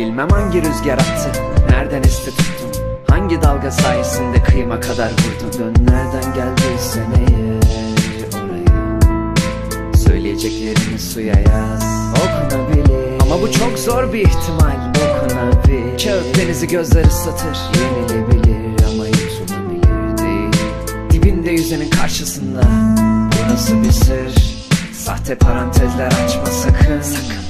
Bilmem hangi rüzgar attı Nereden esti tuttum? Hangi dalga sayesinde kıyıma kadar vurdun? Dön nereden geldiysen eğer oraya. Söyleyeceklerini suya yaz. Okunabilir. Ama bu çok zor bir ihtimal. Dokunabilir Kağıt denizi gözler ıslatır Yenilebilir ama yutulabilir değil. Dibinde yüzenin karşısında. Bu nasıl bir sır? Sahte parantezler açma Sakın. Sakın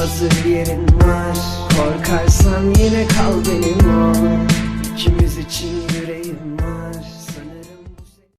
hazır yerin var. Korkarsan yine kal benim ol